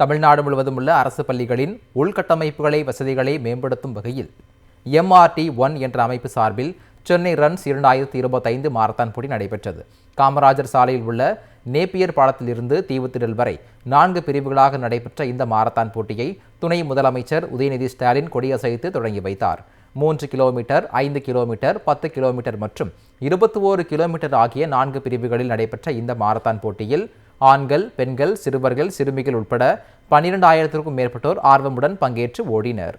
தமிழ்நாடு முழுவதும் உள்ள அரசு பள்ளிகளின் உள்கட்டமைப்புகளை வசதிகளை மேம்படுத்தும் வகையில் எம்ஆர்டி ஒன் என்ற அமைப்பு சார்பில் சென்னை ரன்ஸ் இரண்டாயிரத்தி இருபத்தைந்து மாரத்தான் போட்டி நடைபெற்றது. காமராஜர் சாலையில் உள்ள நேப்பியர் பாலத்திலிருந்து தீவுத்திடல் வரை நான்கு பிரிவுகளாக நடைபெற்ற இந்த மாரத்தான் போட்டியை துணை முதலமைச்சர் உதயநிதி ஸ்டாலின் கொடியசைத்து தொடங்கி வைத்தார். மூன்று கிலோமீட்டர் ஐந்து கிலோமீட்டர் பத்து கிலோமீட்டர் மற்றும் இருபத்தி ஓரு கிலோமீட்டர் ஆகிய நான்கு பிரிவுகளில் நடைபெற்ற இந்த மாரத்தான் போட்டியில் ஆண்கள் பெண்கள் சிறுவர்கள் சிறுமிகள் உட்பட பன்னிரெண்டாயிரத்திற்கும் மேற்பட்டோர் ஆர்வமுடன் பங்கேற்று ஓடினர்.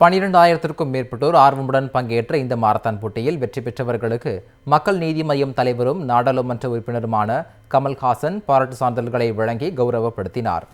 பனிரெண்டாயிரத்திற்கும் மேற்பட்டோர் ஆர்வமுடன் பங்கேற்ற இந்த மாரத்தான் போட்டியில் வெற்றி பெற்றவர்களுக்கு மக்கள் நீதி மய்யம் தலைவரும் நாடாளுமன்ற உறுப்பினருமான கமல்ஹாசன் பாராட்டு சான்றிதழ்களை வழங்கி கௌரவப்படுத்தினார்.